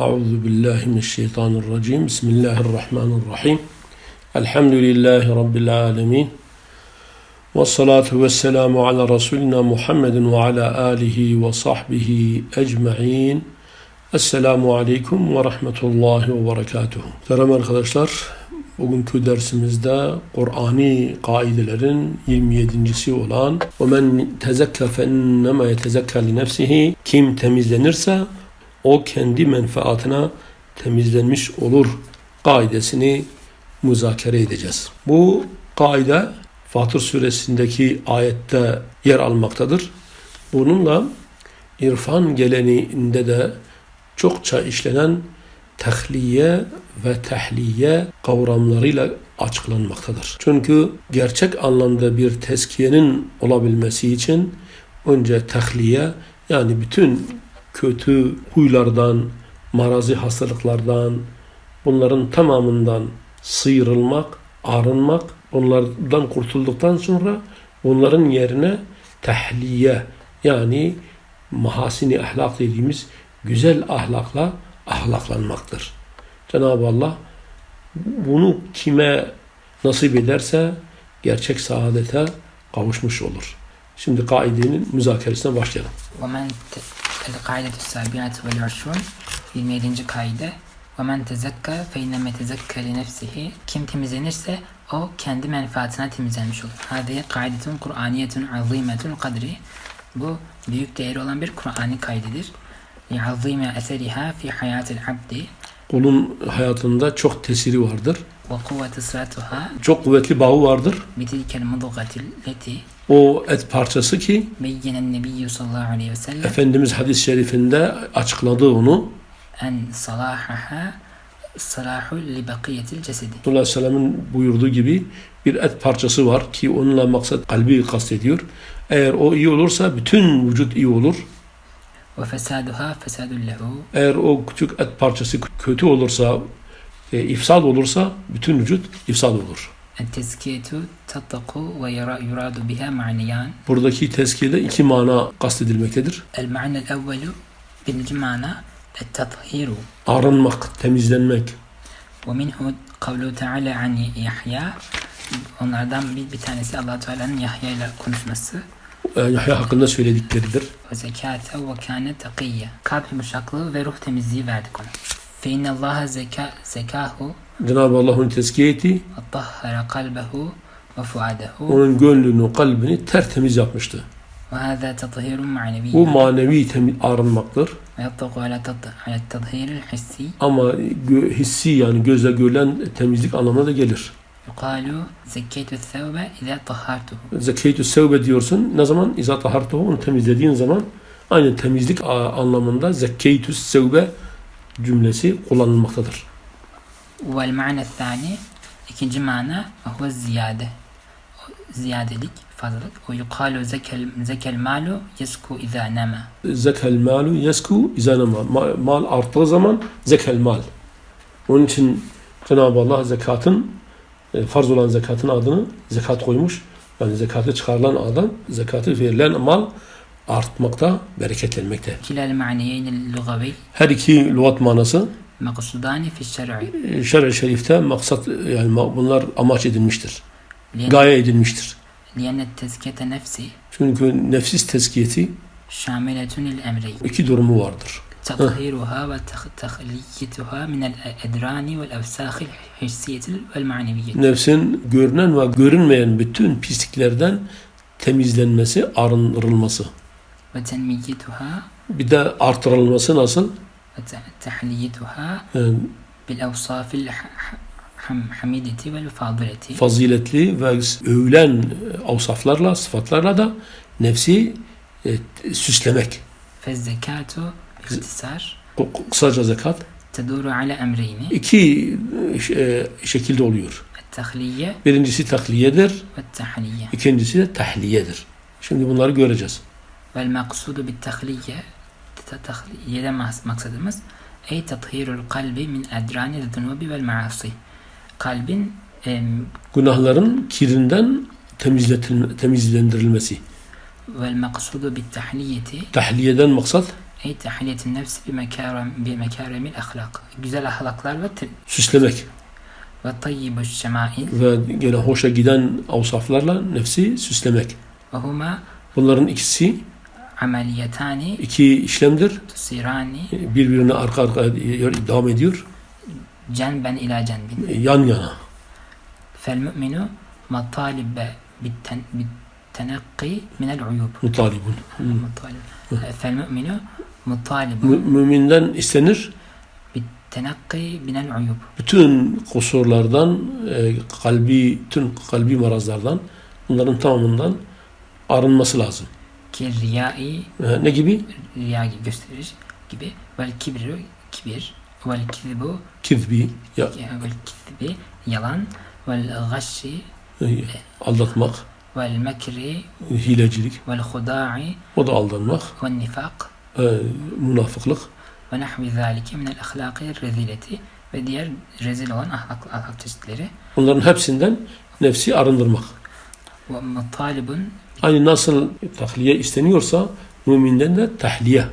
أعوذ بالله من الشيطان الرجيم بسم الله الرحمن الرحيم الحمد لله رب العالمين والصلاة والسلام على رسولنا محمد وعلى آله وصحبه أجمعين Esselamu Aleyküm ve Rahmetullahi ve Berekatuhu. Selam arkadaşlar. Bugünkü dersimizde Kur'ani kaidelerin 27.si olan وَمَنْ تَزَكَّ فَاِنَّمَا يَتَزَكَّ لِنَفْسِهِ Kim temizlenirse o kendi menfaatine temizlenmiş olur kaidesini müzakere edeceğiz. Bu kaide Fatır suresindeki ayette yer almaktadır. Bununla irfan geleneğinde de çokça işlenen tahliye ve tahliye kavramlarıyla açıklanmaktadır. Çünkü gerçek anlamda bir teskiyenin olabilmesi için önce tahliye yani bütün kötü huylardan, marazi hastalıklardan, bunların tamamından sıyrılmak, arınmak, onlardan kurtulduktan sonra bunların yerine tahliye yani mahasini ahlak dediğimiz güzel ahlakla ahlaklanmaktır. Cenab-ı Allah bunu kime nasip ederse gerçek saadete kavuşmuş olur. Şimdi kaidenin müzakeresine başlayalım. ومن ت... القاعدة السابعة والعشرون 27. kaide ومن تزكى فإنما يتزكى لنفسه Kim temizlenirse o kendi menfaatine temizlenmiş olur. Hadi kaidetun Kur'aniyetun azimetun kadri Bu büyük değeri olan bir Kur'ani kaydedir. لعظيم أثرها في حياة العبد Kulun hayatında çok tesiri vardır. Ve kuvveti sıratuha. Çok kuvvetli bağı vardır. Bitilkel. O et parçası ki. Efendimiz hadis-i şerifinde açıkladı onu. En salahaha salahu li bakiyetil cesedi. Sallallahu buyurduğu gibi bir et parçası var ki onunla maksat kalbi kastediyor. Eğer o iyi olursa bütün vücut iyi olur. Ve fesaduha fesadullahu. Eğer o küçük et parçası kötü olursa e, ifsad olursa bütün vücut ifsad olur. Teskiyetu tattaku ve yuradu biha ma'niyan. Buradaki teskiyede iki mana kastedilmektedir. El ma'nel evvelu birinci mana et tathiru. Arınmak, temizlenmek. Ve minhu kavlu teala ani Yahya. Onlardan bir, bir tanesi Allah Teala'nın Yahya ile konuşması. E, Yahya hakkında söyledikleridir. Ve zekate ve kâne takiyye. Kalp yumuşaklığı ve ruh temizliği verdik ona fe innallaha zeka, zekahu Cenab-ı Allah'ın tezkiye etti. ve tahhara kalbehu ve fuadehu Onun gönlünü, kalbini tertemiz yapmıştı. ve hâzâ tathirun Bu maneviyyun manevi temiz arınmaktır. ve yattaku ala tathiril hissi Ama hissi yani gözle görülen temizlik anlamına da gelir. yukalu zekkeytü thevbe izâ tahhartuhu Zekeytü sevbe diyorsun. Ne zaman? İzâ tahartuhu onu temizlediğin zaman aynı temizlik anlamında zekeytü sevbe cümlesi kullanılmaktadır. Vel ma'ne thani ikinci mana ve huve ziyade. O Ziyadelik, fazlalık. Ve yukalu zekel, zekel malu yesku izâ nema. Zekel malu yesku izanema. Ma- Mal arttığı zaman zekel mal. Onun için Cenab-ı Allah zekatın e, farz olan zekatın adını zekat koymuş. Yani zekatı çıkarılan adam, zekatı verilen mal artmakta, bereketlenmekte. Kilal maniyeyn lugavi. Her iki lügat manası maksudani fi şer'i. E, şer'i şerifte maksat yani bunlar amaç edilmiştir. Liyen, gaye edilmiştir. Liyen nefsi. Çünkü nefsiz tezkiyeti şamiletun il emri. İki durumu vardır. Takhiruha ve tahliyituha min el edrani vel efsahil hissiyetil vel maneviyyet. Nefsin görünen ve görünmeyen bütün pisliklerden temizlenmesi, arındırılması ve tenmiyituha bir de artırılması nasıl? Tahliyituha bil evsafil hamideti vel fadileti. Faziletli ve övülen avsaflarla, sıfatlarla da nefsi e, süslemek. Fezzekatu ihtisar. Kısaca zekat. Teduru ala emreyni. İki e, şekilde oluyor. Tahliye. Birincisi takliyedir. Ve tahliye. İkincisi de tahliyedir. Şimdi bunları göreceğiz. Vel maksudu bit tahliye tahliyeden maksadımız ey tathirul kalbi min edrani zunubi vel maasi. Kalbin e, günahların kirinden temizlendirilmesi. Vel maksudu bit tahliyeti. Tahliyeden maksat ey tahliyetin nefsi bi mekarem bi mekaremil ahlak. Güzel ahlaklar süslemek ve tayyibu şemail ve gene hoşa giden avsaflarla nefsi süslemek. Ve huma bunların ikisi ameliyetani iki işlemdir. tusirani Birbirine arka arkaya devam ediyor. cenben ila cenbin. Yan yana. Fel mü'minu matalibe bitten bittenakki minel uyub. Mutalibun. Mutalib. Fel mü'minu mutalibun Mü- Müminden istenir. bittenakki minel uyub. Bütün kusurlardan, e, kalbi, bütün kalbi marazlardan, bunların tamamından arınması lazım. Ki riyai E, Ne gibi? riya gibi gösteriş gibi. Vel kibru kibir. Vel kizbu Kizbi, ya, vel kizbi yalan. Vel gashşi e, aldatmak, vel mekri hilecilik, vel huda'i o da aldanmak, vel nifak. E, münafıklık. ve nahvi zalike minel ahlaki rezileti ve diğer rezil olan ahlak, ahlak çeşitleri. Bunların hepsinden nefsi arındırmak. ve mutalibun Aynı nasıl tahliye isteniyorsa müminden de tahliye,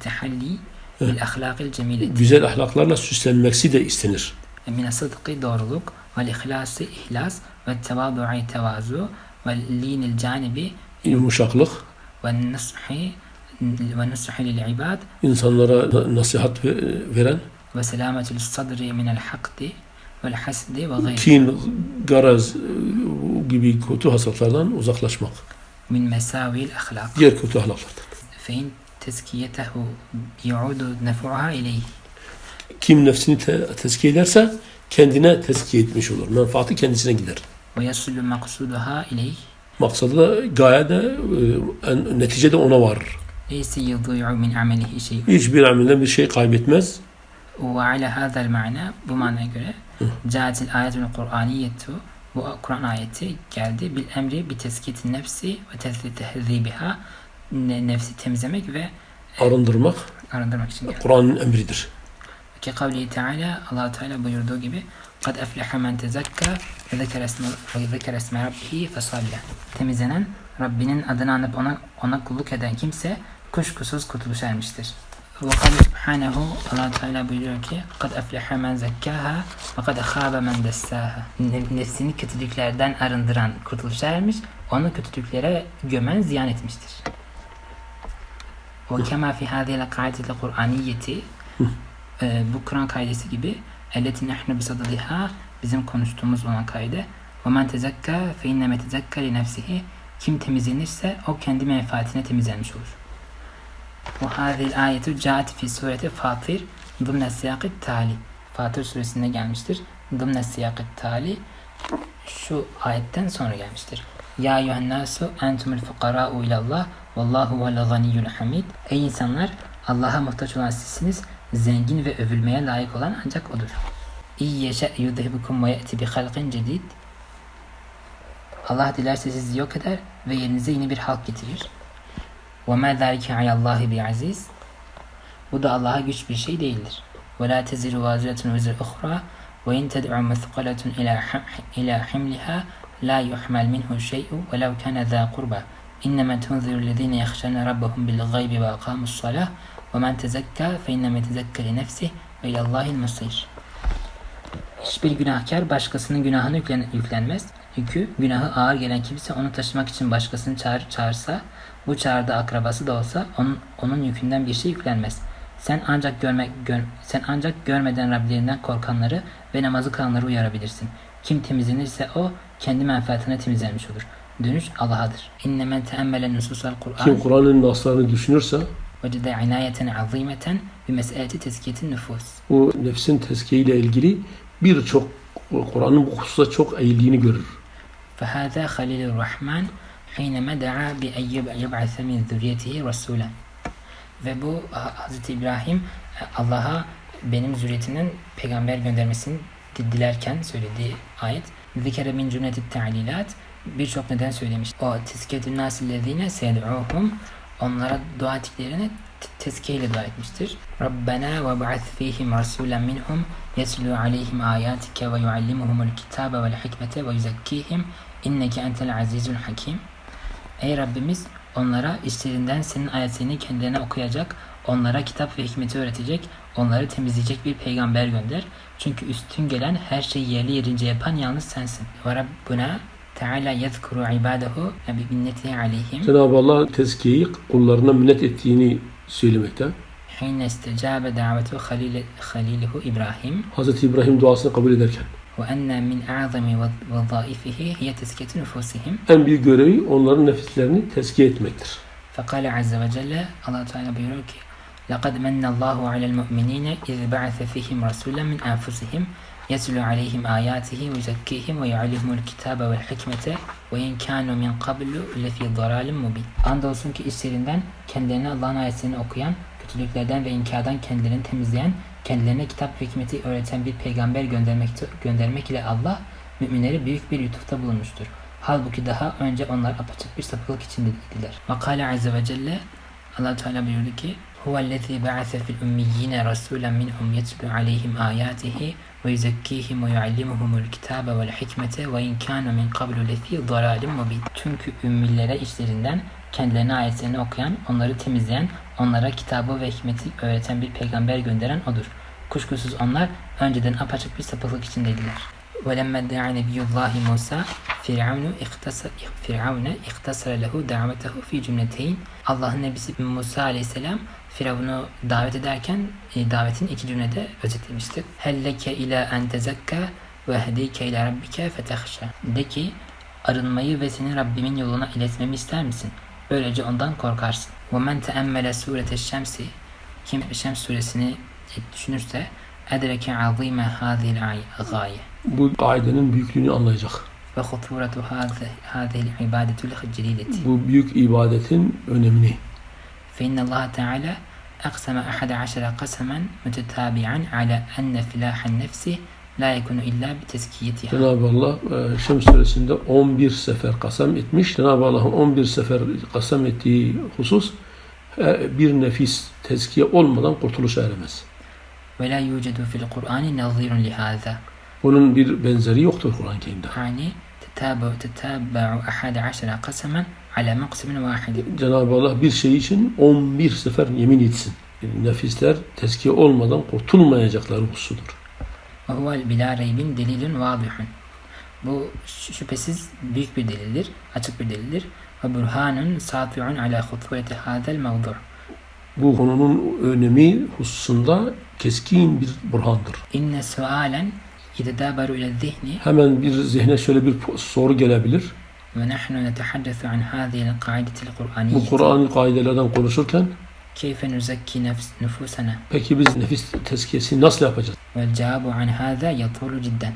tehalli bil ahlakil cemileti güzel ahlaklarla süslenmeksi de istenir. min sıdkı doğruluk vel ihlası ihlas ve tevadu'i tevazu ve linil canibi Yumuşaklık, ve nushi ve nushi lil ibad. İnsanlara na- nasihat ve- veren, ve selametül sadri minel hakdi vel hasdi ve gayri kin, garaz e, gibi kötü hastalıklardan uzaklaşmak. Min mesavil ahlak Diğer kötü ahlaklardan. fe in tezkiyetehu yu'udu nefuha ileyh Kim nefsini te- tezkiye ederse kendine tezkiye etmiş olur. Menfaati kendisine gider. ve yasulu maksuduha ileyh Maksadı da gaye de e, neticede ona varır. leyse yuduy'u min amelihi şey'un Hiçbir amelden bir şey kaybetmez. ve ala hadal ma'na bu manaya göre caetil ayetul kur'aniyetu bu Kur'an ayeti geldi bil emri bi teskiyetin nefsi ve tehzibiha ne- nefsi temizlemek ve Arındırmak arındırmak için geldi. Kur'an'ın emridir. Ki kavli Teala allah Teala buyurduğu gibi kad efleha men tezekka ve zekere esme rabbihi fesalla. Temizlenen Rabbinin adını anıp ona ona kulluk eden kimse kuşkusuz kurtuluşa ermiştir. Kavli subhanehu allah Teala buyuruyor ki men zekkaha ve kad khaba men dessaha. Ne- Nefsini kötülüklerden arındıran kurtuluşa ermiş, onu kötülüklere gömen ziyan etmiştir. Fi hâzihi l-kaideti kur'aniyeti e, bu Kur'an kaidesi gibi elleti nehnu bisadadiha bizim konuştuğumuz olan kaide fe inneme tezekka li nefsihi kim temizlenirse o kendi menfaatine temizlenmiş olur. Ve hazil ayetu caat fi sureti Fatir dımne siyakı tali Fatır suresinde gelmiştir. Dımne siyakı tali şu ayetten sonra gelmiştir. Ya eyyühennasu entumul fukara'u ilallah vallahu vel ganiyyul hamid. Ey insanlar Allah'a muhtaç olan sizsiniz. Zengin ve övülmeye layık olan ancak odur. İyi yeşe yudhibukum ve ye'ti bi halqin cedid. Allah dilerse sizi yok eder ve yerinize yeni bir halk getirir. Ve ma zalike alallahi bi aziz. Bu da Allah'a güç bir şey değildir. Ve la teziru vaziretun vizir ukhra ve in ted'u methqaletun ila ila himliha la yuhmal minhu şey'u ve lev kana za qurba. İnnemâ tunziru lezîne yahşâne rabbahum bil gaybi ve akâmus salâh ve men tezekkâ fe inneme tezekke li. Hiçbir günahkar başkasının günahını yüklen, yüklenmez. Yükü, günahı ağır gelen kimse onu taşımak için başkasını çağır, çağırsa, bu çağırda akrabası da olsa onun, onun yükünden bir şey yüklenmez. Sen ancak görmek gör, sen ancak görmeden Rablerinden korkanları ve namazı kılanları uyarabilirsin. Kim temizlenirse o kendi menfaatine temizlenmiş olur. Dönüş Allah'adır. İnne men teemmele nususal Kim Kur'an Kur'an'ın naslarını düşünürse vecede inayeten azimeten bi meseleti tezkiyetin nüfus. bu nefsin tezkiye ile ilgili birçok Kur'an'ın bu hususta çok eğildiğini görür. فهذا خليل الرحمن حينما دعا بأن يب- يبعث من ذريته رسولا ve bu Hz. İbrahim e, Allah'a benim zürriyetimden peygamber göndermesini di- dilerken söylediği ayet zikere min cümleti ta'lilat birçok neden söylemiş. O tezkiyetün nasillezine seyed'uhum onlara dua ettiklerini te- tezkiye ile dua etmiştir. Rabbena ve ba'ath fihim rasulen minhum yetlu aleyhim ayatike ve yuallimuhumul kitabe vel hikmete ve yuzekkihim inneke entel azizul hakim. Ey Rabbimiz onlara işlerinden senin ayetlerini kendilerine okuyacak, onlara kitap ve hikmeti öğretecek, onları temizleyecek bir peygamber gönder. Çünkü üstün gelen her şeyi yerli yerince yapan yalnız sensin. Ve Rabbuna Teala yezkuru ibadahu bi minnetihi aleyhim Cenab-ı Allah tezkiyeyi kullarına minnet ettiğini söylemekte. hine istecabe davetu halil, halilihu İbrahim Hz. İbrahim duasını kabul ederken ve enne min a'zami vazaifihi hiye tezkiyeti nufusihim en büyük görevi onların nefislerini tezkiye etmektir. فقال عز وجل Allah Teala buyuruyor ki لَقَدْ مَنَّ اللّٰهُ عَلَى الْمُؤْمِنِينَ اِذْ بَعَثَ فِيهِمْ رَسُولًا مِنْ أَنفُسِهِمْ يَتْلُو عَلَيْهِمْ آيَاتِهِ وَيُزَكِّيهِمْ وَيُعَلِّمُهُمُ الْكِتَابَ وَالْحِكْمَةَ وَاِنْ كَانُوا مِنْ قَبْلُ لَفِي ضَلَالٍ مُبِينٍ Andolsun ki işlerinden kendilerine Allah'ın ayetlerini okuyan, kötülüklerden ve inkardan kendilerini temizleyen, kendilerine kitap ve hikmeti öğreten bir peygamber göndermek, göndermek ile Allah müminleri büyük bir lütufta bulunmuştur. Halbuki daha önce onlar apaçık bir sapıklık içindeydiler. Vakale Azze ve Celle allah Teala buyurdu ki Huvellezî ba'ase fil ummiyyîne rasûlen minhum yetlu aleyhim âyâtihi ve yuzekkîhim ve yuallimuhumul kitâbe vel hikmete ve in kânu min qablu lefî dalâlim. Çünkü ümmilere işlerinden kendilerine ayetlerini okuyan, onları temizleyen, onlara kitabı ve hikmeti öğreten bir peygamber gönderen odur. Kuşkusuz onlar önceden apaçık bir sapıklık içindeydiler. ولما ادعى نبي الله موسى فرعون اختصر فرعون اختصر له دعوته في cümleteyn. Allah'ın nebisi Musa aleyhisselam Firavun'u davet ederken e, davetin iki cümlede özetlemiştir. Helleke ila en tezekka ve hedike ila rabbike fetehşa. De ki arınmayı ve senin Rabbimin yoluna iletmemi ister misin? Böylece ondan korkarsın. Ve men teemmele surete şemsi kim Şems suresini düşünürse edreke azime hazil gaye Bu kaidenin büyüklüğünü anlayacak. ve huturetu hâzihil ibadetul celileti. Bu büyük ibadetin önemini. Fe innallaha teala aksama ahada aşara kasamen mütetabi'an ala enne filahan nefsi la yekunu illa bi tezkiyetiha. Cenab-ı Allah e, Şems suresinde 11 sefer kasem etmiş. Cenab-ı Allah'ın 11 sefer kasem ettiği husus e, bir nefis tezkiye olmadan kurtuluşa eremez. Ve la yucedu fil Kur'ani nazirun lihaza. Bunun bir benzeri yoktur Kur'an-ı Kerim'de. Yani tetabu tetabba'u ahada aşara kasamen ala maksimin vahidin. Cenab-ı Allah bir şey için 11 sefer yemin etsin. Nefisler tezkiye olmadan kurtulmayacakları hususudur. Ve huvel bila reybin delilun vadihun. Bu şüphesiz büyük bir delildir, açık bir delildir. Ve burhanun sati'un ala hutureti hadel mevdu'. Bu konunun önemi hususunda keskin bir burhandır. İnne sualen yetedâberu ile zihni Hemen bir zihne şöyle bir soru gelebilir. ve nahnu netehaddesu an hâzihil kaidetil Bu Kur'aniyyeti. Kur'an'ı kaidelerden konuşurken Keyfe nuzekki nefs nufusana. peki biz nefis tezkiyesini nasıl yapacağız? Vel cevabu an hâzâ yatulu cidden.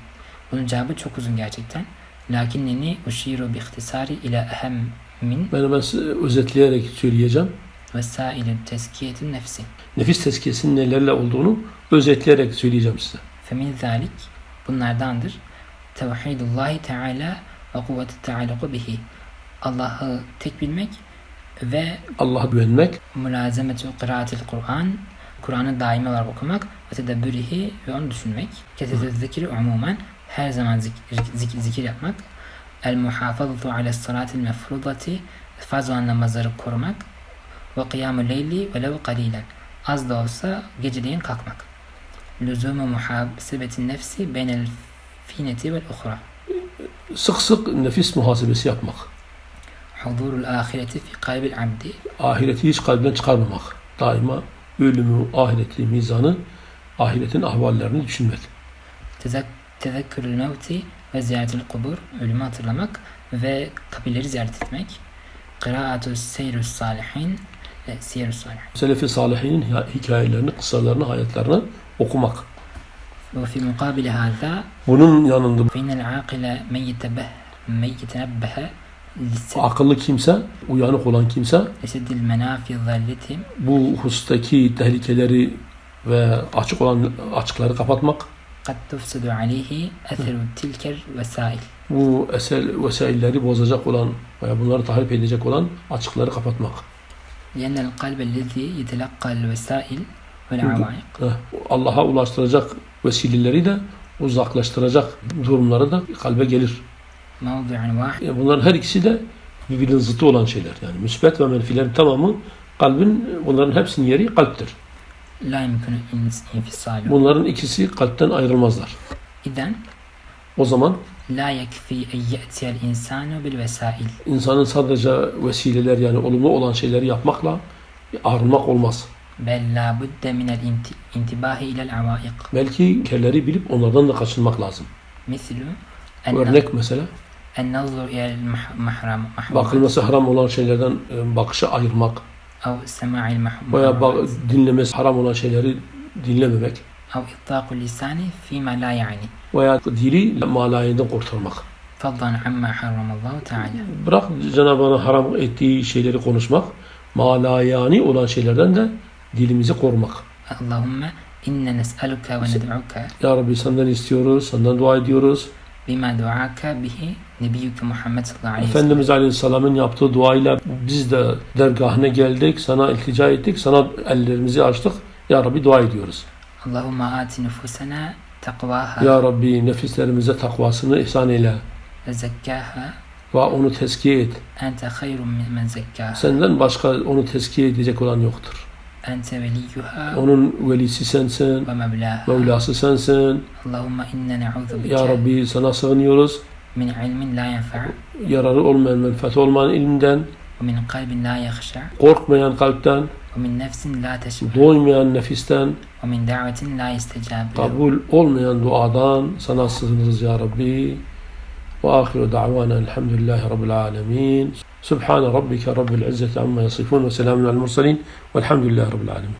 Bunun cevabı çok uzun gerçekten. Lakinneni uşiru bi ihtisari ila ehem min Ben hemen özetleyerek söyleyeceğim. Vesailü tezkiyetin nefsi. Nefis tezkiyesinin nelerle olduğunu özetleyerek söyleyeceğim size. Femin zalik bunlardandır. Tevhidullahi Teala ve kuvveti ta'alluqu bihi. Allah'ı tek bilmek ve Allah'a güvenmek, mülazemetu kıraatil Kur'an Kur'an'ı daimi olarak okumak ve tedebbürihi ve onu düşünmek. Kesede zikri umumen her zaman zikir, zikir, zikir yapmak. El muhafazatu ala salatil mefrudati farz olan namazları korumak. Ve kıyamü leyli velev kalilen. Az da olsa geceleyin kalkmak. Lüzumu muhasebetin nefsi beynel fineti vel uhra. sık sık nefis muhasebesi yapmak, Huzurul ahireti fi kalbil abdi. ahireti hiç kalbinden çıkarmamak, daima ölümü, ahireti, mizanı, ahiretin ahvallerini düşünmek. Tezek, tezekkürül mevti ve ziyaretil kubur, ölümü hatırlamak ve kabirleri ziyaret etmek. Kıraatü seyrus salihin ve salihin. Selefi salihinin hikayelerini, kıssalarını, hayatlarını okumak. Ve fi mukabili hâzâ Bunun yanında fe innel âkile men yetebeh men yetenebbehe akıllı kimse, uyanık olan kimse bu hustaki tehlikeleri ve açık olan açıkları kapatmak, kad tufsidu aleyhi etheru tilker vesail. bu eser vesailleri bozacak olan veya bunları tahrip edecek olan açıkları kapatmak. لأن القلب الذي يتلقى الوسائل والعوائق Heh, Allah'a ulaştıracak vesileleri de uzaklaştıracak durumları da kalbe gelir. موضع واحد Yani bunların her ikisi de birbirinin zıtı olan şeyler. Yani müsbet ve menfilerin tamamı Kalbin bunların hepsinin yeri kalptir. لا يمكن إنس- انفصاله Bunların ikisi kalpten ayrılmazlar. إذن O zaman La yekfi en ye'tiyel insanu bil vesail. İnsanın sadece vesileler yani olumlu olan şeyleri yapmakla arınmak olmaz. Bel la budde minel intibahi ilel avaik. Belki kelleri bilip onlardan da kaçınmak lazım. Mislu. Örnek mesela. En nazur ilel mahram. Bakılması haram olan şeylerden e, bakışı ayırmak. Av sema'il mahram. Veya dinlemesi haram olan şeyleri dinlememek. Av itlaqul lisani fîme la yani veya dili malayinden kurtarmak. Faddan amma harramallahu teala. Bırak Cenab-ı Allah'ın haram ettiği şeyleri konuşmak. Malayani olan şeylerden de dilimizi korumak. Allahümme inne nes'aluka ve ned'uka. Ya Rabbi senden istiyoruz, senden dua ediyoruz. Bima duaka bihi Nebiyyüke Muhammed sallallahu aleyhi ve sellem. Efendimiz aleyhisselamın yaptığı duayla biz de dergahına geldik, sana iltica ettik, sana ellerimizi açtık. Ya Rabbi dua ediyoruz. Allahümme ati nüfusena takvaha. Ya Rabbi nefislerimize takvasını ihsan eyle. Ve zekkaha. Ve onu tezkiye et. Ente hayrun mimmen zekkaha. Senden başka onu tezkiye edecek olan yoktur. Ente veliyyuha. Onun velisi sensin. Ve mevlaha. Mevlası sensin. Allahumma inne ne'udhu bike. Ya Rabbi sana sığınıyoruz. Min ilmin la yenfa. Yararı olmayan, menfaati olmayan ilimden. Ve min kalbin la yakşa. Korkmayan kalpten. ومن نفس لا تشبع doymayan nefisten, ومن دعوة لا يستجاب له kabul olmayan duadan sana sığınırız ya Rabbi. Ve ahiru da'vana elhamdülillahi rabbil alemin. Subhane rabbike rabbil izzeti amma yasifun ve selamun al mursalin velhamdülillahi rabbil alemin.